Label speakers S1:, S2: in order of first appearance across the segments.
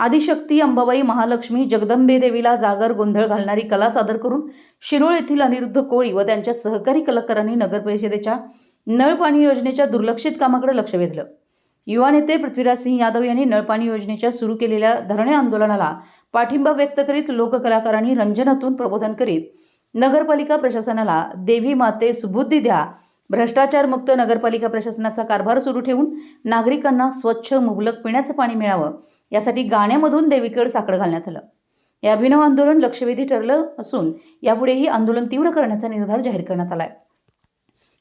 S1: आदिशक्ती अंबाबाई महालक्ष्मी जगदंबे देवीला जागर गोंधळ घालणारी कला सादर करून शिरोळ येथील अनिरुद्ध कोळी व त्यांच्या सहकारी कलाकारांनी नगर परिषदेच्या नळ पाणी योजनेच्या दुर्लक्षित कामाकडे लक्ष वेधलं. युवा नेते पृथ्वीराज सिंह यादव यांनी नळपाणी योजनेच्या सुरू केलेल्या धरणे आंदोलनाला पाठिंबा व्यक्त करीत लोककलाकारांनी रंजनातून प्रबोधन करीत नगरपालिका प्रशासनाला देवी माते सुबुद्धी द्या भ्रष्टाचारमुक्त नगरपालिका प्रशासनाचा कारभार सुरू ठेवून नागरिकांना स्वच्छ मुबलक पिण्याचं पाणी मिळावं यासाठी गाण्यामधून देवीकड साकडं घालण्यात आलं. हे अभिनव आंदोलन लक्षवेधी ठरलं असून यापुढेही आंदोलन तीव्र करण्याचा निर्धार जाहीर करण्यात आलाय.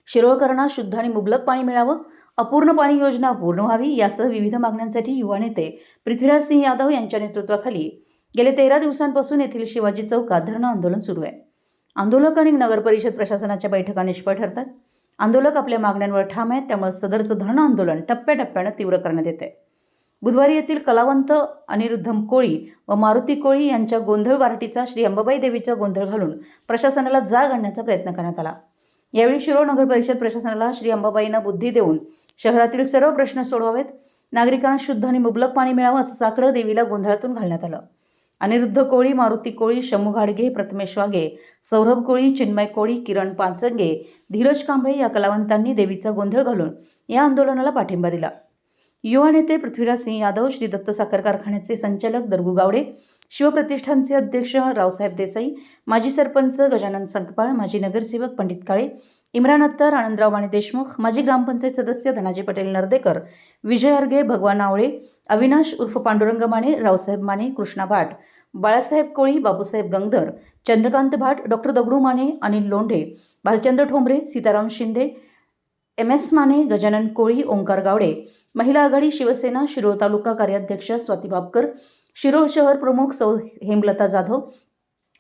S1: शिरोळकरांना शुद्ध आणि मुबलक पाणी मिळावं अपूर्ण पाणी योजना पूर्ण व्हावी यासह विविध मागण्यांसाठी युवा नेते पृथ्वीराज सिंह यादव यांच्या नेतृत्वाखाली गेले तेरा दिवसांपासून येथील शिवाजी चौकात धरणं आंदोलन सुरू आहे. आंदोलक आणि नगरपरिषद प्रशासनाच्या बैठका निष्फळ ठरतात. आंदोलक आपल्या मागण्यांवर ठाम आहेत त्यामुळे सदरचं धरणं आंदोलन टप्प्याटप्प्यानं तीव्र करण्यात येते बुधवारी येथील कलावंत अनिरुद्धम कोळी व मारुती कोळी यांच्या गोंधळ बारटीचा श्री अंबाबाई देवीचा गोंधळ घालून प्रशासनाला जाग आणण्याचा प्रयत्न करण्यात आला. यावेळी शिरोळ नगर परिषद प्रशासनाला श्री अंबाबाईंना बुद्धी देऊन शहरातील सर्व प्रश्न सोडवावेत नागरिकांना शुद्ध आणि मुबलक पाणी मिळावं असं साकडं देवीला गोंधळातून घालण्यात आलं. अनिरुद्ध कोळी मारुती कोळी शमू घाडगे प्रथमेश वागे सौरभ कोळी चिन्मय कोळी किरण पाचंगे धीरज कांबळे या कलावंतांनी देवीचा गोंधळ घालून या आंदोलनाला पाठिंबा दिला. युवा नेते पृथ्वीराज सिंह यादव श्री दत्त साखर कारखान्याचे संचालक दरगू गावडे शिवप्रतिष्ठानचे अध्यक्ष रावसाहेब देसाई माजी सरपंच गजानन संकपाळ माजी नगरसेवक पंडित काळे इम्रान अत्तर आनंदराव माने देशमुख माजी ग्रामपंचायत सदस्य धनाजी पटेल नर्देकर विजय अर्गे भगवान आवळे अविनाश उर्फ पांडुरंग माने रावसाहेब माने कृष्णा भाट बाळासाहेब कोळी Babusaheb Gangadhar Chandrakant Bhat doctor Dagdu Mane Anil Londhe Bhalchandra Thombare Sitaram Shinde M S Mane Gajanan Koli Omkar Gawade महिला आघाडी शिवसेना शिरोळ तालुका कार्याध्यक्ष स्वाती बापकर शिरोळ शहर प्रमुख सौ हेमलता जाधव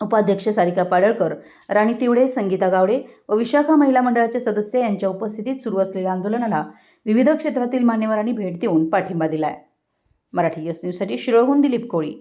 S1: उपाध्यक्ष सारिका पाडळकर राणी तिवडे संगीता गावडे व विशाखा महिला मंडळाचे सदस्य यांच्या उपस्थितीत सुरू असलेल्या आंदोलनाला विविध क्षेत्रातील मान्यवरांनी भेट देऊन पाठिंबा दिलाय. मराठी एस न्यूजसाठी शिरोळहून दिलीप कोळी.